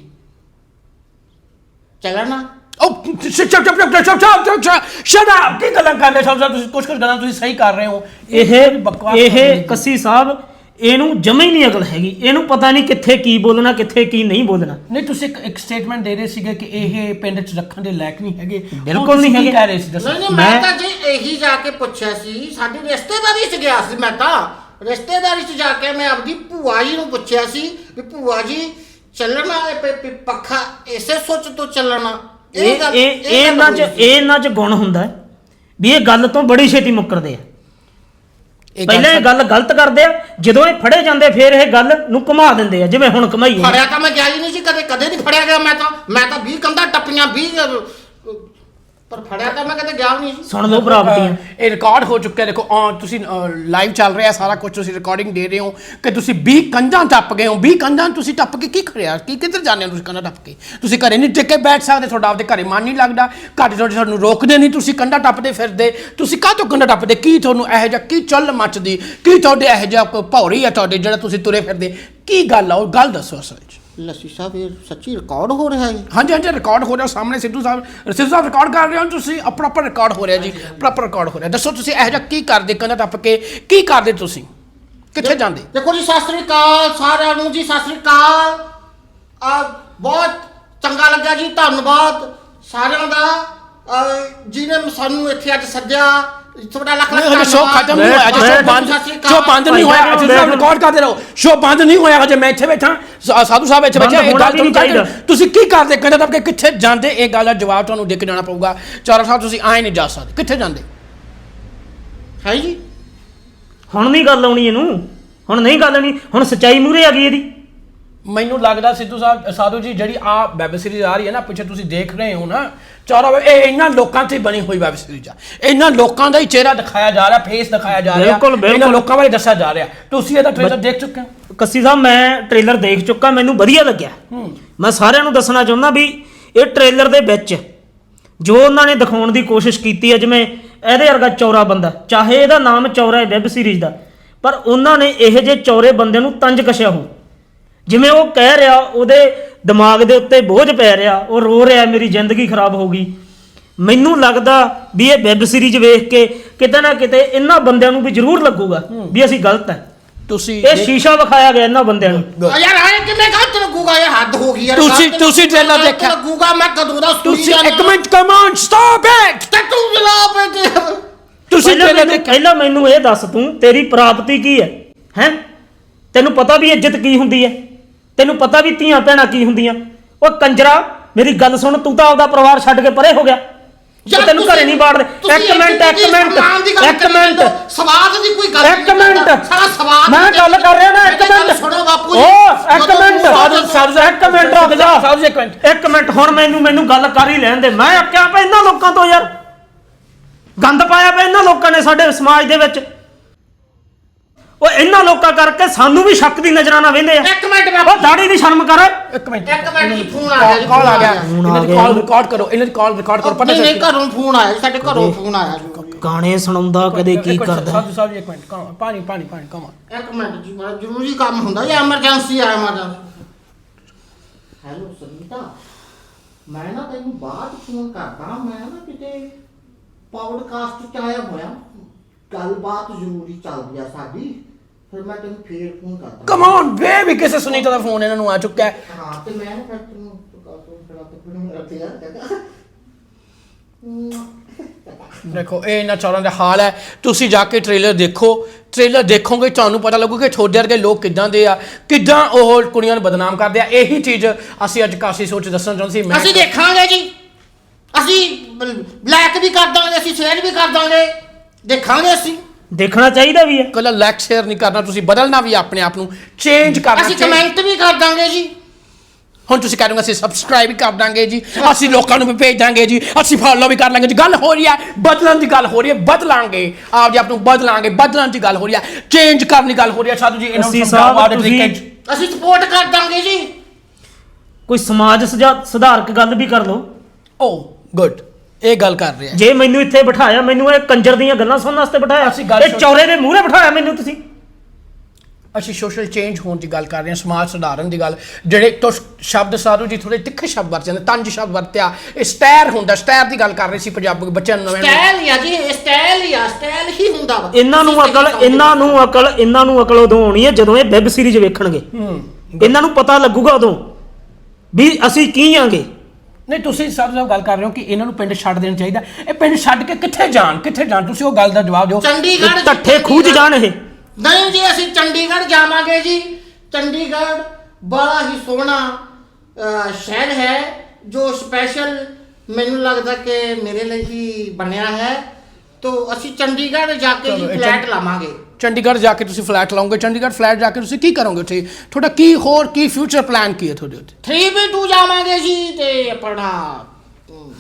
ਚੱਲਣਾ। ਉਹ ਚੁੱਪ ਚੁੱਪ ਚੁੱਪ ਚੁੱਪ ਚੁੱਪ ਚੁੱਪ ਚੁੱਪ ਸ਼ਟ ਅਪ ਕੀ ਗੱਲਾਂ ਕਰਦੇ ਹੋ ਸਾਹਿਬ ਤੁਸੀਂ? ਕੁਝ ਕੁਝ ਗੱਲਾਂ ਤੁਸੀਂ ਸਹੀ ਕਰ ਰਹੇ ਹੋ। ਇਹ ਬਕਵਾਸ ਇਹ। ਕੱਸੀ ਸਾਹਿਬ ਇਹਨੂੰ ਜਮੇ ਹੀ ਨਹੀਂ ਅਕਲ ਹੈਗੀ। ਇਹਨੂੰ ਪਤਾ ਨਹੀਂ ਕਿੱਥੇ ਕੀ ਬੋਲਣਾ ਕਿੱਥੇ ਕੀ ਨਹੀਂ ਬੋਲਣਾ। ਨਹੀਂ ਤੁਸੀਂ ਇੱਕ ਇੱਕ ਸਟੇਟਮੈਂਟ ਦੇ ਰਹੇ ਸੀਗੇ ਕਿ ਇਹ ਪਿੰਡ 'ਚ ਰੱਖਣ ਦੇ ਲਾਇਕ ਨਹੀਂ ਹੈਗੇ। ਬਿਲਕੁਲ ਤੁਸੀਂ ਨਹੀਂ ਕੀ ਹੈਗੇ। ਕਹਿ ਰਹੇ ਸੀ? ਦੱਸੋ। ਨਹੀਂ ਨਹੀਂ ਮੈਂ ਮੈਂ- ਤਾਂ ਜੀ ਇਹੀ ਜਾ ਕੇ ਪੁੱਛਿਆ ਸੀ। ਸਾਡੀ ਰਿਸ਼ਤੇਦਾਰੀ ਚ ਗਿਆ ਸੀ ਮੈਂ ਤਾਂ। ਰਿਸ਼ਤੇਦਾਰੀ ਚ ਜਾ ਕੇ ਮੈਂ ਆਪਦੀ ਭੂਆ ਜੀ ਨੂੰ ਪੁੱਛਿਆ ਸੀ ਵੀ ਭੂਆ ਜੀ ਚੱਲਣਾ ਇਹ ਪੱਖਾ ਇਸੇ ਸੋਚ ਤੋਂ ਚੱਲਣਾ। ਇਹ ਇਹ ਗੱਲ ਇਹਨਾਂ 'ਚ। ਇਹ ਇਹਨਾਂ 'ਚ ਗੁਣ ਹੁੰਦਾ ਹੈ ਵੀ ਇਹ ਗੱਲ ਤੋਂ ਬੜੀ ਛੇਤੀ ਮੁੱਕਰਦੇ ਆ। ਇਹ ਪਹਿਲਾਂ ਇਹ ਗੱਲ ਗਲਤ ਕਰਦੇ ਆ ਜਦੋਂ ਇਹ ਫੜੇ ਜਾਂਦੇ ਫਿਰ ਇਹ ਗੱਲ ਨੂੰ ਘੁਮਾ ਦਿੰਦੇ ਆ ਜਿਵੇਂ ਹੁਣ ਘਮਾਈ ਫੜਿਆ ਤਾਂ ਮੈਂ ਗਿਆ ਹੀ ਨਹੀਂ ਸੀ ਕਦੇ ਕਦੇ ਨਹੀਂ ਫੜਿਆ ਗਿਆ ਮੈਂ ਤਾਂ। ਮੈਂ ਤਾਂ 20 ਕੰਧਾਂ ਟੱਪੀਆਂ 20 ਪਰ ਫੜਿਆ ਤਾਂ ਮੈਂ ਕਦੇ ਗਿਆ ਵੀ ਨਹੀਂ ਸੀ। ਸੁਣ ਲਓ ਪ੍ਰਾਪਤੀਆਂ ਇਹ ਰਿਕਾਰਡ ਹੋ ਚੁੱਕਿਆ ਦੇਖੋ ਅਹ ਤੁਸੀਂ ਲਾਈਵ ਚੱਲ ਰਿਹਾ ਸਾਰਾ ਕੁਝ ਤੁਸੀਂ ਰਿਕਾਰਡਿੰਗ ਦੇ ਰਹੇ ਹੋ ਕਿ ਤੁਸੀਂ 20 ਕੰਧਾਂ ਟੱਪ ਗਏ ਹੋ। 20 ਕੰਧਾਂ ਤੁਸੀਂ ਟੱਪ ਕੇ ਕੀ ਕਰਿਆ ਕੀ ਕਿੱਧਰ ਜਾਂਦੇ ਹੋ ਤੁਸੀਂ ਕੰਧਾਂ ਟੱਪ ਕੇ? ਤੁਸੀਂ ਘਰੇ ਨਹੀਂ ਟਿਕ ਕੇ ਬੈਠ ਸਕਦੇ ਤੁਹਾਡਾ ਆਪਦੇ ਘਰੇ ਮਨ ਨਹੀਂ ਲੱਗਦਾ। ਘਰ ਤੁਹਾਡੇ ਤੁਹਾਨੂੰ ਰੋਕਦੇ ਨਹੀਂ ਤੁਸੀਂ ਕੰਧਾਂ ਟੱਪਦੇ ਫਿਰਦੇ। ਤੁਸੀਂ ਕਾਹ ਤੋਂ ਕੰਧਾਂ ਟੱਪਦੇ? ਕੀ ਤੁਹਾਨੂੰ ਇਹੋ ਜਿਹਾ ਕੀ ਚੱਲ ਮੱਚਦੀ? ਕੀ ਤੁਹਾਡੇ ਇਹੋ ਜਿਹਾ ਕੋਈ ਭੌਰੀ ਹੈ ਤੁਹਾਡੇ ਜਿਹੜਾ ਤੁਸੀਂ ਤੁਰੇ ਫਿਰਦੇ? ਕੀ ਗੱਲ ਆ? ਉਹ ਗੱਲ ਦੱਸੋ ਅਸਲ ਵਿੱਚ ਲੱਸੀ ਸਾਹਿਬ ਇਹ ਸੱਚੀ ਰਿਕਾਰਡ ਹੋ ਰਿਹਾ ਹੈ ਹਾਂਜੀ ਹਾਂਜੀ ਰਿਕਾਰਡ ਹੋ ਰਿਹਾ ਸਾਹਮਣੇ ਸਿੱਧੂ ਸਾਹਿਬ। ਸਿੱਧੂ ਸਾਹਿਬ ਰਿਕਾਰਡ ਕਰ ਰਹੇ ਹੋ ਤੁਸੀਂ? ਪ੍ਰੋਪਰ ਰਿਕਾਰਡ ਹੋ ਰਿਹਾ ਜੀ। ਪ੍ਰੋਪਰ ਰਿਕਾਰਡ ਹੋ ਰਿਹਾ। ਦੱਸੋ ਤੁਸੀਂ ਇਹੋ ਜਿਹਾ ਕੀ ਕਰਦੇ ਕੰਨਾਂ ਟੱਪ ਕੇ ਕੀ ਕਰਦੇ ਤੁਸੀਂ? ਕਿੱਥੇ ਜਾਂਦੇ? ਦੇਖੋ ਜੀ ਸਤਿ ਸ੍ਰੀ ਅਕਾਲ ਸਾਰਿਆਂ ਨੂੰ ਜੀ ਸਤਿ ਸ੍ਰੀ ਅਕਾਲ। ਆ ਬਹੁਤ ਚੰਗਾ ਲੱਗਾ ਜੀ ਧੰਨਵਾਦ ਸਾਰਿਆਂ ਦਾ। ਅਹ, ਜਿਹਨੇ ਸਾਨੂੰ ਇੱਥੇ ਅੱਜ ਸੱਦਿਆ ਤੁਹਾਡਾ ਲੱਖ ਲੱਖ ਨਹੀਂ ਹਜੇ ਸ਼ੋਅ। ਖਤਮ ਨਹੀਂ ਹੋਇਆ ਮੈਂ- ਸ਼ੋਅ ਬੰਦ। ਸ਼ੋਅ ਬੰਦ ਨਹੀਂ ਹੋਇਆ ਸਿੱਧੂ ਸਾਹਿਬ ਰਿਕਾਰਡ ਕਰਦੇ ਰਹੋ। ਸ਼ੋਅ ਬੰਦ ਨਹੀਂ ਹੋਇਆ ਹਜੇ ਮੈਂ ਇੱਥੇ ਬੈਠਾ। ਸਾ- ਸਾਧੂ ਸਾਹਿਬ ਇੱਥੇ ਬੰਦ ਬੈਠੇ ਇਹ ਹੋਣਾ ਗੱਲ ਵੀ ਤੁਹਾਨੂੰ ਨਹੀਂ ਚਾਹੀਦਾ? ਤੁਸੀਂ ਕੀ ਕਰਦੇ? ਕੰਨਾਂ ਟੱਪ ਕੇ ਕਿੱਥੇ ਜਾਂਦੇ? ਇਹ ਗੱਲ ਦਾ ਜਵਾਬ ਤੁਹਾਨੂੰ ਦੇ ਕੇ ਜਾਣਾ ਪਊਗਾ। ਚੌਰਾ ਸਾਹਿਬ ਤੁਸੀਂ ਆਏ ਨਹੀਂ ਜਾ ਸਕਦੇ। ਕਿੱਥੇ ਜਾਂਦੇ? ਹੈ ਜੀ। ਹੁਣ ਨਹੀਂ ਗੱਲ ਆਉਣੀ ਇਹਨੂੰ। ਹੁਣ ਨਹੀਂ ਗੱਲ ਆਉਣੀ। ਹੁਣ ਸਚਾਈ ਮੂਰੇ ਆ ਗਈ ਇਹਦੀ। ਮੈਨੂੰ ਲੱਗਦਾ ਸਿੱਧੂ ਸਾਹਿਬ ਸਾਧੂ ਜੀ ਜਿਹੜੀ ਆ ਵੈਬ ਸੀਰੀਜ਼ ਆ ਰਹੀ ਹੈ ਨਾ ਪਿੱਛੇ ਤੁਸੀਂ ਦੇਖ ਰਹੇ ਹੋ ਨਾ ਚੌਰਾ ਇਹ ਇਹਨਾਂ ਲੋਕਾਂ ਤੇ ਬਣੀ ਹੋਈ ਵੈਬ ਸੀਰੀਜ਼ ਆ ਇਹਨਾਂ ਲੋਕਾਂ ਦਾ ਹੀ ਚਿਹਰਾ ਦਿਖਾਇਆ ਜਾ ਰਿਹਾ ਫੇਸ ਦਿਖਾਇਆ ਜਾ ਰਿਹਾ। ਬਿਲਕੁਲ, ਬਿਲਕੁਲ। ਇਹਨਾਂ ਲੋਕਾਂ ਬਾਰੇ ਦੱਸਿਆ ਜਾ ਰਿਹਾ। ਤੁਸੀਂ ਇਹਦਾ ਟ੍ਰੇਲਰ ਦੇਖ ਚੁੱਕੇ ਹੋ? ਕੱਸੀ ਸਾਹਿਬ ਮੈਂ ਟ੍ਰੇਲਰ ਦੇਖ ਚੁੱਕਾ ਮੈਨੂੰ ਵਧੀਆ ਲੱਗਿਆ। ਮੈਂ ਸਾਰਿਆਂ ਨੂੰ ਦੱਸਣਾ ਚਾਹੁੰਦਾ ਵੀ ਇਹ ਟ੍ਰੇਲਰ ਦੇ ਵਿੱਚ ਜੋ ਉਹਨਾਂ ਨੇ ਦਿਖਾਉਣ ਦੀ ਕੋਸ਼ਿਸ਼ ਕੀਤੀ ਹੈ ਜਿਵੇਂ ਇਹਦੇ ਵਰਗਾ ਚੌਰਾ ਬੰਦਾ ਚਾਹੇ ਇਹਦਾ ਨਾਮ ਚੌਰਾ ਹੈ ਵੈਬ ਸੀਰੀਜ਼ ਦਾ ਪਰ ਉਹਨਾਂ ਨੇ ਇਹੋ ਜਿਹੇ ਚੌਰੇ ਬੰਦੇ ਨੂੰ ਤੰਜ ਕਸਿਆ ਹੋ ਜਿਵੇਂ ਉਹ ਕਹਿ ਰਿਹਾ ਉਹਦੇ ਦਿਮਾਗ ਦੇ ਉੱਤੇ ਬੋਝ ਪੈ ਰਿਹਾ ਉਹ ਰੋ ਰਿਹਾ ਮੇਰੀ ਜ਼ਿੰਦਗੀ ਖਰਾਬ ਹੋ ਗਈ। ਮੈਨੂੰ ਲੱਗਦਾ ਵੀ ਇਹ ਵੈਬ ਸੀਰੀਜ਼ ਵੇਖ ਕੇ ਕਿਤੇ ਨਾ ਕਿਤੇ ਇਹਨਾਂ ਬੰਦਿਆਂ ਨੂੰ ਵੀ ਜ਼ਰੂਰ ਲੱਗੂਗਾ ਵੀ ਅਸੀਂ ਗਲਤ ਹੈ। ਤੁਸੀਂ ਇਹ ਸ਼ੀਸ਼ਾ ਵਿਖਾਇਆ ਗਿਆ ਇਹਨਾਂ ਬੰਦਿਆਂ ਨੂੰ। ਯਾਰ ਆਏ ਕਿਵੇਂ ਗਲਤ ਲੱਗੂਗਾ? ਇਹ ਹੱਦ ਹੋ ਗਈ ਯਾਰ ਤੁਸੀਂ- ਤੁਸੀਂ ਗਲਤ ਦੇਖਿਆ? ਲੱਗੂਗਾ ਮੈਂ ਕਦੋਂ ਦਾ ਤੁਸੀਂ। ਇੱਕ minute come on stop it ਤੇ ਤੂੰ ਤੇ ਤੁਸੀਂ ਟ੍ਰੇਲਰ ਮੈਨੂੰ- ਦੇਖ ਪਹਿਲਾਂ ਮੈਨੂੰ ਇਹ ਦੱਸ ਤੂੰ ਤੇਰੀ ਪ੍ਰਾਪਤੀ ਕੀ ਹੈ? ਹੈ? ਤੈਨੂੰ ਪਤਾ ਵੀ ਇੱਜ਼ਤ ਕੀ ਹੁੰਦੀ ਹੈ? ਤੈਨੂੰ ਪਤਾ ਵੀ ਧੀਆਂ ਭੈਣਾਂ ਕੀ ਹੁੰਦੀਆਂ? ਉਹ ਕੰਜਰਾ ਮੇਰੀ ਗੱਲ ਸੁਣ ਤੂੰ ਤਾਂ ਆਪਦਾ ਪਰਿਵਾਰ ਛੱਡ ਕੇ ਪਰੇ ਹੋ ਗਿਆ। ਯਾਰ ਤੈਨੂੰ ਘਰੇ ਨਹੀਂ ਬਾੜਦੇ। ਇੱਕ ਮਿੰਟ ਇੱਕ ਮਿੰਟ ਇੱਕ ਮਿੰਟ। ਸਵਾਦ ਦੀ ਕੋਈ ਗੱਲ ਇੱਕ। ਮਿੰਟ। ਸਾਰਾ ਸਵਾਦ ਮੈਂ ਗੱਲ ਕਰ ਰਿਹਾ ਨਾ ਇੱਕ ਮਿੰਟ। ਸੁਣੋ ਬਾਪੂ ਜੀ। ਓ ਇੱਕ ਮਿੰਟ। ਸਾਧੂ ਇੱਕ ਮਿੰਟ ਰੁਕ ਜਾ। ਸਾਧੂ ਜੀ, ਇੱਕ ਮਿੰਟ। ਇੱਕ ਮਿੰਟ ਹੁਣ ਮੈਨੂੰ ਮੈਨੂੰ ਗੱਲ ਕਰ ਹੀ ਲੈਣ ਦੇ। ਮੈਂ ਅੱਕਿਆ ਪਿਆ ਇਹਨਾਂ ਲੋਕਾਂ ਤੋਂ ਯਾਰ। ਗੰਦ ਪਾਇਆ ਪਿਆ ਇਹਨਾਂ ਲੋਕਾਂ ਨੇ ਸਾਡੇ ਸਮਾਜ ਦੇ ਵਿੱਚ। ਉਹ ਇਹਨਾਂ ਲੋਕਾਂ ਕਰਕੇ ਸਾਨੂੰ ਵੀ ਸ਼ੱਕ ਦੀ ਨਜ਼ਰਾਂ ਨਾਲ ਵੇਂਦੇ ਆ। ਇੱਕ ਮਿੰਟ ਉਹ ਬਾਪੂ ਦਾੜੀ ਦੀ ਸ਼ਰਮ ਕਰ। ਇੱਕ ਮਿੰਟ। ਇੱਕ ਮਿੰਟ ਜੀ, ਫੋਨ ਆ ਗਿਆ ਜੀ, ਕਾਲ ਆ ਗਿਆ। ਇਹਨਾਂ ਦੀ। ਕਾਲ ਰਿਕਾਰਡ ਕਰੋ ਇਹਨਾਂ ਦੀ ਕਾਲ ਰਿਕਾਰਡ ਕਰੋ ਪਤਾ ਨਹੀਂ ਨਹੀਂ ਘਰੋਂ ਫੋਨ ਆਇਆ ਜੀ, ਸਾਡੇ ਘਰੋਂ ਫੋਨ ਆਇਆ ਜੀ ਗਾਣੇ ਸੁਣਾਉਂਦਾ ਕਦੇ ਕੀ ਕਰਦਾ? ਸਾਧੂ ਸਾਹਿਬ ਜੀ, ਇੱਕ ਮਿੰਟ ਕਮ ਪਾਣੀ ਪਾਣੀ ਪਾਣੀ ਕਮ। ਇੱਕ ਮਿੰਟ ਜੀ ਬੜਾ ਜ਼ਰੂਰੀ ਕੰਮ ਹੁੰਦਾ ਜੀ ਐਮਰਜੈਂਸੀ ਆ ਐਮਰਜੈਂਸੀ ਹੈਲੋ ਸੰਗੀਤਾ ਮੈਂ ਨਾ ਤੈਨੂੰ ਬਾਅਦ ਫੋਨ ਕਰਦਾ ਮੈਂ ਨਾ ਕਿਤੇ ਪੌਡਕਾਸਟ ਚ ਆਇਆ ਹੋਇਆ। ਗੱਲਬਾਤ ਜ਼ਰੂਰੀ ਚੱਲਦੀ ਆ ਸਾਡੀ। ਫਿਰ ਮੈਂ ਤੈਨੂੰ ਫੇਰ ਫੋਨ ਕਰਦਾ। ਕਮ ਔਨ ਬੇਬੀ ਕਿਸੇ ਸੁਨੀਤਾ ਦਾ ਫੋਨ ਇਹਨਾਂ ਨੂੰ ਆ ਚੁੱਕਾ ਹੈ। ਹਾਂ ਤੇ ਮੈਂ ਨਾ ਫਿਰ ਤੈਨੂੰ ਫਿਰ ਆਪ ਨੂੰ ਰੱਖਿਆ ਦੇਖੋ ਇਹ ਇਹਨਾਂ ਚੌਰਾਂ ਦਾ ਹਾਲ ਹੈ। ਤੁਸੀਂ ਜਾ ਕੇ ਟ੍ਰੇਲਰ ਦੇਖੋ। ਟ੍ਰੇਲਰ ਦੇਖੋਗੇ ਤੁਹਾਨੂੰ ਪਤਾ ਲੱਗੂ ਕਿ ਤੁਹਾਡੇ ਵਰਗੇ ਲੋਕ ਕਿੱਦਾਂ ਦੇ ਆ ਕਿੱਦਾਂ ਉਹ ਕੁੜੀਆਂ ਨੂੰ ਬਦਨਾਮ ਕਰਦੇ ਆ। ਇਹੀ ਚੀਜ਼ ਅਸੀਂ ਅੱਜ ਕਾਸੀ ਸੋਚ ਦੱਸਣਾ ਚਾਹੁੰਦੇ ਸੀ ਮੈਂ ਅਸੀਂ ਦੇਖਾਂਗੇ ਜੀ। ਅਸੀਂ ਬਲੈਕ ਵੀ ਕਰ ਦਾਂਗੇ ਅਸੀਂ ਸ਼ੇਅਰ ਵੀ ਕਰ ਦਾਂਗੇ। ਦੇਖਾਂਗੇ ਅਸੀਂ। ਦੇਖਣਾ ਚਾਹੀਦਾ ਵੀ ਹੈ। ਕੱਲਾ ਲਾਈਕ ਸ਼ੇਅਰ ਨਹੀਂ ਕਰਨਾ ਤੁਸੀਂ ਬਦਲਣਾ ਵੀ ਆਪਣੇ ਆਪ ਨੂੰ ਚੇਂਜ ਕਰਨਾ ਅਸੀਂ ਕਮੈਂਟ ਵੀ ਕਰ ਦਾਂਗੇ ਜੀ। ਹੁਣ ਤੁਸੀਂ ਕਹਿ ਦੋਗੇ ਅਸੀਂ ਸਬਸਕ੍ਰਾਈਬ ਵੀ ਕਰ ਦਾਂਗੇ ਜੀ ਅਸੀਂ ਲੋਕਾਂ ਨੂੰ ਵੀ ਭੇਜ ਦਾਂਗੇ ਜੀ ਅਸੀਂ ਫੋਲੋ ਵੀ ਕਰ ਲਾਂਗੇ ਜੀ। ਗੱਲ ਹੋ ਰਹੀ ਹੈ ਬਦਲਣ ਦੀ ਗੱਲ ਹੋ ਰਹੀ ਹੈ ਬਦਲਾਂਗੇ। ਆਪਦੇ ਆਪ ਨੂੰ ਬਦਲਾਂਗੇ ਬਦਲਣ ਦੀ ਗੱਲ ਹੋ ਰਹੀ ਹੈ ਚੇਂਜ ਕਰਨ ਦੀ ਗੱਲ ਹੋ ਰਹੀ ਹੈ। ਸਾਧੂ ਜੀ ਇਹਨਾਂ ਨੂੰ ਅਸੀਂ ਸਮਝਾਓ ਸਾਹਿਬ, ਆਪਦੇ ਤਰੀਕੇ 'ਚ। ਤੁਸੀਂ- ਅਸੀਂ ਸਪੋਰਟ ਕਰ ਦਾਂਗੇ ਜੀ। ਕੋਈ ਸਮਾਜ ਸੁਜਾ- ਸੁਧਾਰਕ ਗੱਲ ਵੀ ਕਰ ਲਓ। ਓ ਗੁੱਡ ਇਹ ਗੱਲ ਕਰ ਰਹੇ ਜੇ ਮੈਨੂੰ ਇੱਥੇ ਬਿਠਾਇਆ ਮੈਨੂੰ ਇਹ ਕੰਜਰ ਦੀਆਂ ਗੱਲਾਂ ਸੁਣਨ ਵਾਸਤੇ ਬਿਠਾਇਆ ਅਸੀਂ ਗੱਲ ਇਹ ਸੁਣ- ਚੌਰੇ ਦੇ ਮੂਹਰੇ ਬਿਠਾਇਆ ਮੈਨੂੰ ਤੁਸੀਂ। ਅਸੀਂ ਸੋਸ਼ਲ ਚੇਂਜ ਹੋਣ ਦੀ ਗੱਲ ਕਰ ਰਹੇ ਹਾਂ ਸਮਾਜ ਸੁਧਾਰਨ ਦੀ ਗੱਲ। ਜਿਹੜੇ ਤੋਂ ਸ਼ਬਦ ਸਾਧੂ ਜੀ ਥੋੜੇ ਤਿੱਖੇ ਸ਼ਬਦ ਵਰਤੇ ਜਾਂਦੇ ਤੰਜ ਸ਼ਬਦ ਵਰਤਿਆ ਇਹ ਸਟੈਰ ਹੁੰਦਾ ਸਟੈਰ ਦੀ ਗੱਲ ਕਰ ਰਹੇ ਸੀ ਪੰਜਾਬੀ ਬੱਚਿਆਂ ਨੂੰ ਨਵੇਂ ਸਟਾਈਲ ਹੀ ਆ ਜੀ ਇਹ ਸਟਾਈਲ ਹੀ ਆ ਸਟਾਈਲ ਹੀ ਹੁੰਦਾ ਵਾ। ਇਹਨਾਂ ਨੂੰ ਤੁਸੀਂ ਅਕਲ ਸਹੀ ਇਹਨਾਂ ਨੂੰ ਅਕਲ ਇਹਨਾਂ ਨੂੰ ਅਕਲ ਉਦੋਂ ਆਉਣੀ ਹੈ ਜਦੋਂ ਇਹ ਵੈਬ ਸੀਰੀਜ਼ ਵੇਖਣਗੇ। ਹੂੰ। ਇਹਨਾਂ ਨੂੰ ਪਤਾ ਲੱਗੂਗਾ ਉਦੋਂ ਵੀ ਅਸੀਂ ਕੀ ਆਂਗੇ। ਨਹੀਂ ਤੁਸੀਂ ਸਰ ਜੋ ਗੱਲ ਕਰ ਰਹੇ ਹੋ ਕਿ ਇਹਨਾਂ ਨੂੰ ਪਿੰਡ ਛੱਡ ਦੇਣਾ ਚਾਹੀਦਾ। ਇਹ ਪਿੰਡ ਛੱਡ ਕੇ ਕਿੱਥੇ ਜਾਣ? ਕਿੱਥੇ ਜਾਣ? ਤੁਸੀਂ ਉਹ ਗੱਲ ਦਾ ਜਵਾਬ ਦਿਓ। ਚੰਡੀਗੜ੍ਹ ਟੱਠੇ ਖੂਜ ਜਾਣ ਇਹ। ਨਹੀਂ ਜੀ ਅਸੀਂ ਚੰਡੀਗੜ੍ਹ ਜਾਵਾਂਗੇ ਜੀ। ਚੰਡੀਗੜ੍ਹ ਬੜਾ ਹੀ ਸੋਹਣਾ ਸ਼ਹਿਰ ਹੈ ਜੋ ਸਪੈਸ਼ਲ ਮੈਨੂੰ ਲੱਗਦਾ ਕਿ ਮੇਰੇ ਲਈ ਹੀ ਬਣਿਆ ਹੈ। ਤੋ ਅਸੀਂ ਚੰਡੀਗੜ੍ਹ ਜਾ ਕੇ ਚਲੋ, ਇਹ ਫਲੈਟ ਚੰਡ- ਲਾਵਾਂਗੇ। ਚੰਡੀਗੜ੍ਹ ਜਾ ਕੇ ਤੁਸੀਂ ਫਲੈਟ ਲਾਓਗੇ ਚੰਡੀਗੜ੍ਹ ਫਲੈਟ ਜਾ ਕੇ ਤੁਸੀਂ ਕੀ ਕਰੋਗੇ ਉੱਥੇ? ਤੁਹਾਡਾ ਕੀ ਹੋਰ ਕੀ ਫਿਊਚਰ ਪਲਾਨ ਕੀ ਹੈ ਤੁਹਾਡੇ ਉੱਤੇ 3B2 ਜਾਵਾਂਗੇ ਜੀ ਤੇ ਆਪਣਾ ਅਮ,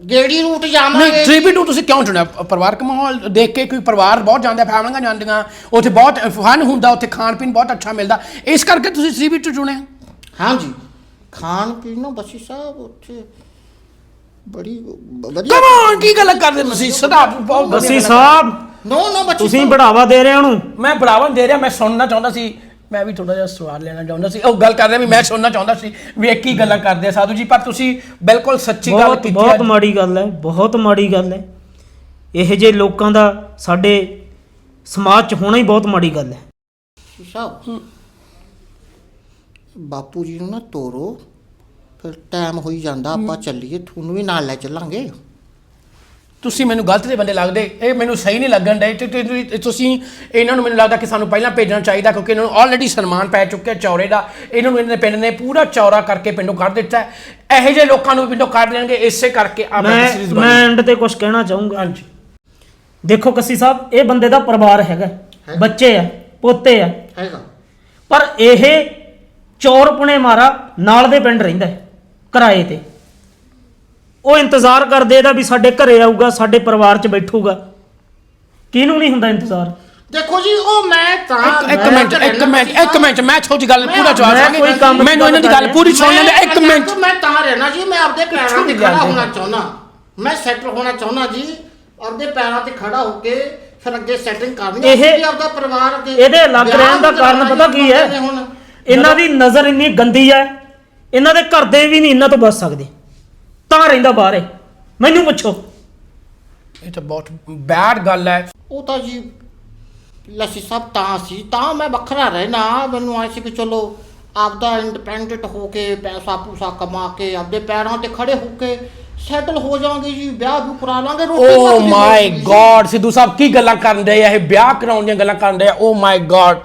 ਗੇੜੀ ਰੂਟ ਨਹੀਂ ਜਾਵਾਂਗੇ 3B2 ਤੁਸੀਂ ਕਿਉਂ ਚੁਣਿਆ? ਪ- ਪਰਿਵਾਰਕ ਮਾਹੌਲ ਦੇਖ ਕੇ ਕੋਈ ਪਰਿਵਾਰ ਬਹੁਤ ਜਾਂਦਾ ਫੈਮਲੀਆਂ ਜਾਂਦੀਆਂ ਉੱਥੇ ਬਹੁਤ ਫਨ ਹੁੰਦਾ ਉੱਥੇ ਖਾਣ ਪੀਣ ਬਹੁਤ ਅੱਛਾ ਮਿਲਦਾ। ਇਸ ਕਰਕੇ ਤੁਸੀਂ 3B2 ਚੁਣਿਆ। ਹਾਂਜੀ। ਖਾਣ ਪੀਣ ਨੂੰ ਬਸੀ ਸਾਹਿਬ ਉੱਥੇ ਬੜੀ ਵਧੀਆ ਕਮ ਔਨ ਕੀ ਗੱਲ ਕਰਦੇ ਤੁਸੀਂ? ਸਦਾ ਬਹੁਤ ਵਧੀਆ ਗੱਲਾਂ- ਸਾਹਿਬ ਨੋ ਨੋ ਬੱਚੀ ਤੁਸੀਂ ਸਾਹਿਬ। ਬੜਾਵਾ ਦੇ ਰਹੇ ਹੋ ਉਹਨੂੰ। ਮੈਂ ਬੜਾਵਾ ਦੇ ਰਿਹਾ ਮੈਂ ਸੁਣਨਾ ਚਾਹੁੰਦਾ ਸੀ। ਮੈਂ ਵੀ ਥੋੜਾ ਜਿਹਾ ਸਵਾਲ ਲੈਣਾ ਚਾਹੁੰਦਾ ਸੀ। ਉਹ ਗੱਲ ਕਰ ਰਿਹਾ ਵੀ ਮੈਂ ਸੁਣਨਾ ਚਾਹੁੰਦਾ ਸੀ ਵੀ ਇਹ ਕੀ ਗੱਲਾਂ ਕਰਦੇ ਆ ਸਾਧੂ ਜੀ ਪਰ ਤੁਸੀਂ ਬਿਲਕੁਲ ਸੱਚੀ ਗੱਲ ਬਹੁਤ ਕੀਤੀ ਬਹੁਤ। ਮਾੜੀ ਗੱਲ ਹੈ ਬਹੁਤ ਮਾੜੀ ਗੱਲ ਹੈ। ਇਹ ਜੇ ਲੋਕਾਂ ਦਾ ਸਾਡੇ ਸਮਾਜ 'ਚ ਹੋਣਾ ਹੀ ਬਹੁਤ ਮਾੜੀ ਗੱਲ ਹੈ। ਸਾਹਿਬ ਬਾਪੂ ਜੀ ਨੂੰ ਨਾ ਤੋਰੋ। ਫਿਰ ਟਾਈਮ ਹੋਈ ਜਾਂਦਾ ਆਪਾਂ ਚੱਲੀਏ ਤੁਹਾਨੂੰ ਵੀ ਨਾਲ ਲੈ ਚੱਲਾਂਗੇ। ਤੁਸੀਂ ਮੈਨੂੰ ਗਲਤ ਦੇ ਬੰਦੇ ਲੱਗਦੇ ਇਹ ਮੈਨੂੰ ਸਹੀ ਨਹੀਂ ਲੱਗਣ ਡੇ ਤੁਸੀਂ ਇਹਨਾਂ ਨੂੰ ਮੈਨੂੰ ਲੱਗਦਾ ਕਿ ਸਾਨੂੰ ਪਹਿਲਾਂ ਭੇਜਣਾ ਚਾਹੀਦਾ ਕਿਉਂਕਿ ਇਹਨਾਂ ਨੂੰ ਆਲਰੇਡੀ ਸਨਮਾਨ ਪੈ ਚੁੱਕਿਆ ਚੌਰੇ ਦਾ ਇਹਨਾਂ ਨੂੰ ਇਹਨਾਂ ਦੇ ਪਿੰਡ ਨੇ ਪੂਰਾ ਚੌਰਾ ਕਰਕੇ ਪਿੰਡੋਂ ਕੱਢ ਦਿੱਤਾ। ਇਹੋ ਜਿਹੇ ਲੋਕਾਂ ਨੂੰ ਪਿੰਡੋਂ ਕੱਢ ਦੇਣਗੇ ਇਸੇ ਕਰਕੇ ਆ ਮੈਂ ਮੈਂ ਐਂਡ ਤੇ ਕੁਝ ਕਹਿਣਾ ਚਾਹੂੰਗਾ। ਹਾਂਜੀ। ਦੇਖੋ ਕੱਸੀ ਸਾਹਿਬ ਇਹ ਬੰਦੇ ਦਾ ਪਰਿਵਾਰ ਹੈਗਾ। ਬੱਚੇ ਆ ਪੋਤੇ ਆ। ਹੈਗਾ। ਪਰ ਇਹ ਚੌਰਪੁਣੇ ਮਾਰਾ ਨਾਲ ਦੇ ਪਿੰਡ ਰਹਿੰਦਾ ਹੈ, ਕਿਰਾਏ ਤੇ। ਉਹ ਇੰਤਜ਼ਾਰ ਕਰਦੇ ਇਹਦਾ ਵੀ ਸਾਡੇ ਘਰੇ ਆਊਗਾ ਸਾਡੇ ਪਰਿਵਾਰ 'ਚ ਬੈਠੂਗਾ। ਕਿਹਨੂੰ ਨਹੀਂ ਹੁੰਦਾ ਇੰਤਜ਼ਾਰ? ਦੇਖੋ ਜੀ ਉਹ ਮੈਂ ਤਾਂ ਇੱਕ ਮਿੰਟ ਇੱਕ ਮਿੰਟ ਇੱਕ ਮੈਂ ਛੋਟੀ ਗੱਲ ਪੂਰਾ ਜਵਾਬ ਮੈਂ ਦਾਂਗੇ ਕੋਈ ਕੰਮ ਮੈਨੂੰ ਇਹਨਾਂ ਦੀ ਗੱਲ ਪੂਰੀ ਸੁਣ ਲੈਂਦੇ ਇੱਕ ਮਿੰਟ। ਮੈਂ ਤਾਂ ਰਹਿਣਾ ਜੀ ਮੈਂ ਆਪਦੇ ਪੈਰਾਂ ਤੇ ਖੜਾ ਹੋਣਾ ਚਾਹੁੰਦਾ। ਮੈਂ ਸੈਟਲ ਹੋਣਾ ਚਾਹੁੰਦਾ ਜੀ ਆਪਦੇ ਪੈਰਾਂ ਤੇ ਖੜਾ ਹੋ ਕੇ ਫਿਰ ਅੱਗੇ ਸੈਟਿੰਗ ਕਰਨੀ ਆਪਦਾ ਪਰਿਵਾਰ ਅੱਗੇ ਇਹਦੇ ਲੱਗ ਵਿਆਹ ਰਹਿਣ ਦਾ ਕਾਰਨ ਪਤਾ ਕੀ ਹੈ? ਇਹਨਾਂ ਦੀ ਨਜ਼ਰ ਇੰਨੀ ਗੰਦੀ ਹੈ ਇਹਨਾਂ ਦੇ ਘਰ ਦੇ ਵੀ ਨਹੀਂ ਇਹਨਾਂ ਤੋਂ ਬਚ ਸਕਦੇ। ਤਾਂ ਰਹਿੰਦਾ ਬਾਹਰ ਹੈ ਮੈਨੂੰ ਪੁੱਛੋ। ਇਹ ਤਾਂ ਬਹੁਤ ਬੈਡ ਗੱਲ ਹੈ। ਉਹ ਤਾਂ ਜੀ ਲੱਸੀ ਸਭ ਤਾਂ ਸੀ ਤਾਂ ਮੈਂ ਵੱਖਰਾ ਰਹਿਣਾ। ਮੈਨੂੰ ਆਇਆ ਸੀ ਕਿ ਚਲੋ ਆਪਦਾ ਇੰਡੀਪੈਂਡੈਂਟ ਹੋ ਕੇ ਪੈਸਾ ਪੂਸਾ ਕਮਾ ਕੇ ਆਪਦੇ ਪੈਰਾਂ ਤੇ ਖੜੇ ਹੋ ਕੇ ਸੈਟਲ ਹੋ ਜਾਵਾਂਗੇ ਜੀ ਵਿਆਹ ਵੀ ਕਰਾ ਲਾਂਗੇ ਰੋਟੀ ਓ ਮਾਈ। ਗॉड ਸਿੱਧੂ ਸਾਹਿਬ ਕੀ ਗੱਲਾਂ ਕਰਨ ਰਹੇ ਆ? ਇਹ ਵਿਆਹ ਕਰਾਉਣ ਦੀਆਂ ਗੱਲਾਂ ਕਰਨ ਰਹੇ ਆ? ਓ ਮਾਈ ਗॉड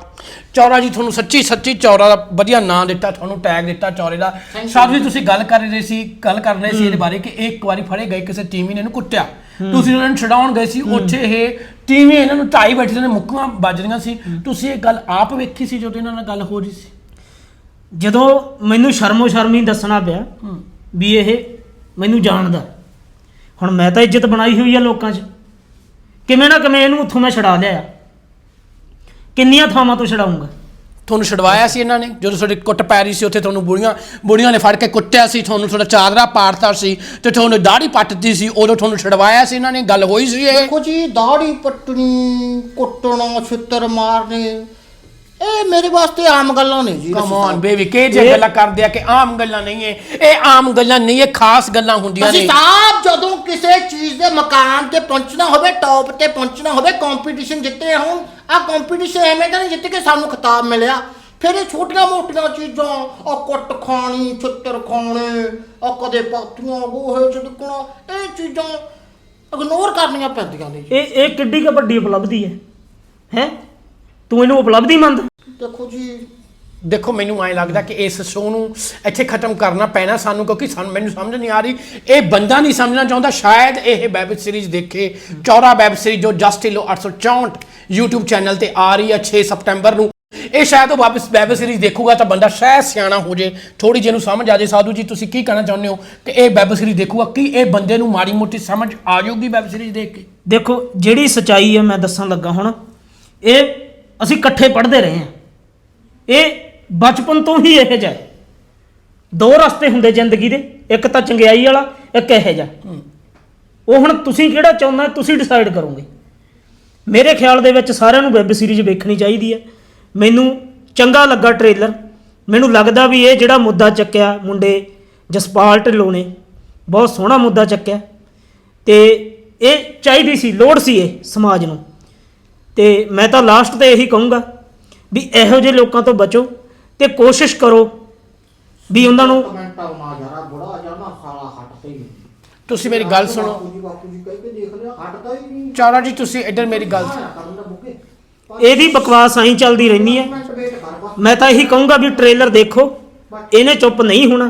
ਚੌਰਾ ਜੀ ਤੁਹਾਨੂੰ ਸੱਚੀ ਸੱਚੀ ਚੌਰਾ ਦਾ ਵਧੀਆ ਨਾਂ ਦਿੱਤਾ ਤੁਹਾਨੂੰ ਟੈਗ ਦਿੱਤਾ ਚੌਰੇ ਦਾ। ਸਾਹਿਬ ਜੀ ਤੁਸੀਂ ਗੱਲ ਕਰ ਰਹੇ ਸੀ ਗੱਲ ਕਰ ਰਹੇ ਸੀ ਇਹਦੇ ਬਾਰੇ ਕਿ ਇਹ ਇੱਕ ਵਾਰੀ ਫੜੇ ਗਏ ਕਿਸੇ ਟੀਮੀ ਨੇ ਇਹਨੂੰ ਕੁੱਟਿਆ। ਤੁਸੀਂ ਉਹਨਾਂ ਨੂੰ ਛਡਾਉਣ ਗਏ ਸੀ ਉੱਥੇ ਇਹ ਟੀਮੀ ਇਹਨਾਂ ਨੂੰ ਢਾਈ ਬੈਠੇ ਨੇ ਮੁੱਕੀਆਂ ਵੱਜ ਰਹੀਆਂ ਸੀ। ਤੁਸੀਂ ਇਹ ਗੱਲ ਆਪ ਵੇਖੀ ਸੀ ਜਦੋਂ ਇਹਨਾਂ ਨਾਲ ਗੱਲ ਹੋ ਰਹੀ ਸੀ? ਜਦੋਂ ਮੈਨੂੰ ਸ਼ਰਮੋ ਸ਼ਰਮੀ ਦੱਸਣਾ ਪਿਆ ਵੀ ਇਹ ਮੈਨੂੰ ਜਾਣਦਾ। ਹੁਣ ਮੈਂ ਤਾਂ ਇੱਜ਼ਤ ਬਣਾਈ ਹੋਈ ਆ ਲੋਕਾਂ 'ਚ। ਕਿਵੇਂ ਨਾ ਕਿਵੇਂ ਇਹਨੂੰ ਉੱਥੋਂ ਮੈਂ ਛਡਾ ਲਿਆ। ਕਿੰਨੀਆਂ ਥਾਵਾਂ ਤੋਂ ਛਡਾਉਂਗਾ? ਤੁਹਾਨੂੰ ਛਡਵਾਇਆ ਸੀ ਇਹਨਾਂ ਨੇ ਜਦੋਂ ਤੁਹਾਡੀ ਕੁੱਟ ਪੈ ਰਹੀ ਸੀ ਉੱਥੇ ਤੁਹਾਨੂੰ ਬੁੜੀਆਂ ਬੁੜੀਆਂ ਨੇ ਫੜ ਕੇ ਕੁੱਟਿਆ ਸੀ ਤੁਹਾਨੂੰ ਤੁਹਾਡਾ ਚਾਦਰਾ ਪਾੜਤਾ ਸੀ ਤੇ ਤੁਹਾਨੂੰ ਦਾੜੀ ਪੱਟਦੀ ਸੀ ਉਦੋਂ ਤੁਹਾਨੂੰ ਛਡਵਾਇਆ ਸੀ ਇਹਨਾਂ ਨੇ ਗੱਲ ਹੋਈ ਸੀ ਇਹ? ਦੇਖੋ ਜੀ ਦਾੜੀ ਪੱਟਣੀ ਕੁੱਟਣਾ ਛਿੱਤਰ ਮਾਰਨੇ ਇਹ ਮੇਰੇ ਵਾਸਤੇ ਆਮ ਗੱਲਾਂ ਨੇ ਜੀ ਕਮ ਔਨ ਬੇਬੀ ਕਿ ਜੇ ਗੱਲਾਂ ਕਰਦੇ ਆ ਕਿ ਆਮ ਗੱਲਾਂ ਨਹੀਂ ਹੈ ਇਹ ਆਮ ਗੱਲਾਂ ਨਹੀਂ ਇਹ ਖਾਸ ਗੱਲਾਂ ਹੁੰਦੀਆਂ ਅਸੀਂ ਨੇ। ਸਾਹਿਬ ਜਦੋਂ ਕਿਸੇ ਚੀਜ਼ ਦੇ ਮਕਾਮ ਤੇ ਪਹੁੰਚਣਾ ਹੋਵੇ ਟੌਪ ਤੇ ਪਹੁੰਚਣਾ ਹੋਵੇ ਕੰਪੀਟੀਸ਼ਨ ਜਿੱਤੇ ਹੁਣ ਆ ਕੰਪੀਟੀਸ਼ਨ ਐਵੇਂ ਤਾਂ ਨਹੀਂ ਜਿੱਤ ਕੇ ਸਾਨੂੰ ਖਿਤਾਬ ਮਿਲਿਆ। ਫਿਰ ਇਹ ਛੋਟੀਆਂ ਮੋਟੀਆਂ ਚੀਜ਼ਾਂ ਆ ਕੁੱਟ ਖਾਣੀ ਛਿੱਤਰ ਖਾਣੇ ਆ ਕਦੇ ਪਾਥੀਆਂ ਗੋਹੇ ਛਿੜਕਣਾ ਇਹ ਚੀਜ਼ਾਂ ਇਗਨੋਰ ਕਰਨੀਆਂ ਪੈਂਦੀਆਂ ਨੇ ਜੀ। ਇਹ ਇਹ ਕਿੱਡੀ ਕੁ ਵੱਡੀ ਉਪਲਬਧੀ ਹੈ ਹੈ? ਤੂੰ ਇਹਨੂੰ ਉਪਲਬਧੀ ਮੰਨਦਾ? ਦੇਖੋ ਜੀ। ਦੇਖੋ ਮੈਨੂੰ ਐਂ ਲੱਗਦਾ ਕਿ ਇਸ ਸ਼ੋਅ ਨੂੰ ਇੱਥੇ ਖਤਮ ਕਰਨਾ ਪੈਣਾ ਸਾਨੂੰ ਕਿਉਂਕਿ ਸਾਨੂੰ ਮੈਨੂੰ ਸਮਝ ਨਹੀਂ ਆ ਰਹੀ। ਇਹ ਬੰਦਾ ਨਹੀਂ ਸਮਝਣਾ ਚਾਹੁੰਦਾ ਸ਼ਾਇਦ ਇਹ ਵੈਬ ਸੀਰੀਜ਼ ਦੇਖੇ। ਚੌਰਾ ਵੈਬ ਸੀਰੀਜ਼ ਜੋ ਜਸਟਿਲੋ 864 YouTube ਚੈਨਲ ਤੇ ਆ ਰਹੀ ਹੈ 6 ਸਤੰਬਰ ਨੂੰ। ਇਹ ਸ਼ਾਇਦ ਉਹ ਵਾਪਸ ਵੈਬ ਸੀਰੀਜ਼ ਦੇਖੂਗਾ ਤਾਂ ਬੰਦਾ ਸ਼ਾਇਦ ਸਿਆਣਾ ਹੋ ਜੇ। ਥੋੜੀ ਜਿਹੀ ਨੂੰ ਸਮਝ ਆ ਜੇ। ਸਾਧੂ ਜੀ ਤੁਸੀਂ ਕੀ ਕਹਿਣਾ ਚਾਹੁੰਦੇ ਹੋ ਕਿ ਇਹ ਵੈਬ ਸੀਰੀਜ਼ ਦੇਖੂਗਾ? ਕੀ ਇਹ ਬੰਦੇ ਨੂੰ ਮਾੜੀ ਮੋਟੀ ਸਮਝ ਆ ਜਾਊਗੀ ਵੈਬ ਸੀਰੀਜ਼ ਦੇਖ ਕੇ? ਦੇਖੋ ਜਿਹੜੀ ਸਚਾਈ ਹੈ ਮੈਂ ਦੱਸਣ ਲੱਗਾ ਹੁਣ ਇਹ ਅਸੀਂ ਇਕੱਠੇ ਪੜ੍ਹਦੇ ਰਹੇ ਹਾਂ। ਇਹ ਬਚਪਨ ਤੋਂ ਹੀ ਇਹ ਜਿਹਾ ਹੈ। ਦੋ ਰਸਤੇ ਹੁੰਦੇ ਜ਼ਿੰਦਗੀ ਦੇ ਇੱਕ ਤਾਂ ਚੰਗਿਆਈ ਵਾਲਾ ਇੱਕ ਇਹ ਜਿਹਾ। ਉਹ ਹੁਣ ਤੁਸੀਂ ਕਿਹੜਾ ਚਾਹੁੰਦਾ ਤੁਸੀਂ ਡਿਸਾਈਡ ਕਰੋਗੇ। ਮੇਰੇ ਖਿਆਲ ਦੇ ਵਿੱਚ ਸਾਰਿਆਂ ਨੂੰ ਵੈਬ ਸੀਰੀਜ਼ ਵੇਖਣੀ ਚਾਹੀਦੀ ਹੈ। ਮੈਨੂੰ ਚੰਗਾ ਲੱਗਾ ਟ੍ਰੇਲਰ ਮੈਨੂੰ ਲੱਗਦਾ ਵੀ ਇਹ ਜਿਹੜਾ ਮੁੱਦਾ ਚੱਕਿਆ ਮੁੰਡੇ ਜਸਪਾਲ ਢਿੱਲੋਂ ਨੇ ਬਹੁਤ ਸੋਹਣਾ ਮੁੱਦਾ ਚੱਕਿਆ। ਤੇ ਇਹ ਚਾਹੀਦੀ ਸੀ ਲੋੜ ਸੀ ਇਹ ਸਮਾਜ ਨੂੰ। ਤੇ ਮੈਂ ਤਾਂ ਲਾਸਟ ਤੇ ਇਹੀ ਕਹੂੰਗਾ ਵੀ ਇਹੋ ਜਿਹੇ ਲੋਕਾਂ ਤੋਂ ਬਚੋ ਤੇ ਕੋਸ਼ਿਸ਼ ਕਰੋ ਵੀ ਉਹਨਾਂ ਨੂੰ ਕਮੈਂਟ ਆਉਣਾ ਯਾਰਾ ਬੜਾ ਜਾਨਾ ਸਾਲਾ ਹਟਦਾ ਹੀ ਨਹੀਂ। ਤੁਸੀਂ ਮੇਰੀ ਗੱਲ ਸੁਣੋ। ਬਾਪੂ ਜੀ ਬਾਪੂ ਜੀ ਕਹਿ ਕੇ ਦੇਖ ਲਿਆ ਹਟਦਾ ਹੀ ਨਹੀਂ। ਚੌਰਾ ਜੀ ਤੁਸੀਂ ਇੱਧਰ ਮੇਰੀ ਗੱਲ ਸੁਣੋ ਕਰਨ ਦਾ ਬੁੱਕੇ ਇਹਦੀ ਬਕਵਾਸ ਆਈ ਚੱਲਦੀ ਰਹਿੰਦੀ ਹੈ। ਕਮੈਂਟ ਵੇਟ ਕਰ ਬਸ। ਮੈਂ ਤਾਂ ਇਹੀ ਕਹੂੰਗਾ ਵੀ ਟ੍ਰੇਲਰ ਦੇਖੋ। ਇਹਨੇ ਚੁੱਪ ਨਹੀਂ ਹੋਣਾ।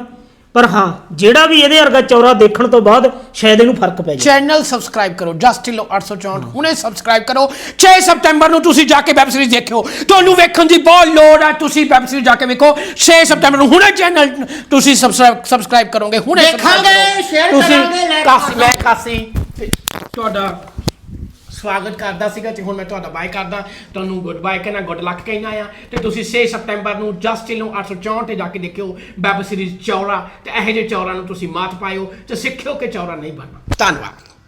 ਪਰ ਹਾਂ ਜਿਹੜਾ ਵੀ ਇਹਦੇ ਵਰਗਾ ਚੌਰਾ ਦੇਖਣ ਤੋਂ ਬਾਅਦ ਸ਼ਾਇਦ ਇਹਨੂੰ ਫ਼ਰਕ ਪੈ ਜਾਏ ਚੈਨਲ ਸਬਸਕ੍ਰਾਈਬ ਕਰੋ ਜਸਟਿਲੋ 864 ਹੁਣੇ ਸਬਸਕ੍ਰਾਈਬ ਕਰੋ। 6 ਸਤੰਬਰ ਨੂੰ ਤੁਸੀਂ ਜਾ ਕੇ ਵੈਬ ਸੀਰੀਜ਼ ਦੇਖਿਓ। ਤੁਹਾਨੂੰ ਵੇਖਣ ਦੀ ਬਹੁਤ ਲੋੜ ਹੈ ਤੁਸੀਂ ਵੈਬ ਸੀਰੀਜ਼ ਜਾ ਕੇ ਵੇਖੋ। 6 ਸਤੰਬਰ ਨੂੰ ਹੁਣੇ ਚੈਨਲ ਤੁਸੀਂ ਸਬਸਕ੍ਰਾਈਬ ਕਰੋਗੇ ਹੁਣੇ ਦੇਖਾਂਗੇ, ਤੁਸੀਂ ਕਰਾਂਗੇ, like ਕਾਸੀ ਮੈਂ ਤੁਹਾਡਾ ਸਵਾਗਤ ਕਰਦਾ ਸੀਗਾ ਤੇ ਹੁਣ ਮੈਂ ਤੁਹਾਡਾ ਬਾਏ ਕਰਦਾ। ਤੁਹਾਨੂੰ ਗੁੱਡ ਬਾਏ ਕਹਿਣਾ, ਗੁੱਡ ਲੱਕ ਕਹਿਣਾ ਆ। ਤੇ ਤੁਸੀਂ 6 ਸਤੰਬਰ ਨੂੰ ਜਸਟ ਜਸਟਿਲੋ 864 ਤੇ ਜਾ ਕੇ ਦੇਖਿਓ ਵੈਬ ਸੀਰੀਜ਼ ਚੌਰਾ, ਤੇ ਇਹੋ ਜਿਹੇ ਚੌਰਾ ਨੂੰ ਤੁਸੀਂ ਮਾਤ ਪਾਇਓ ਤੇ ਸਿੱਖਿਓ ਕਿ ਚੌਰਾ ਨਹੀਂ ਬਣਨਾ। ਧੰਨਵਾਦ।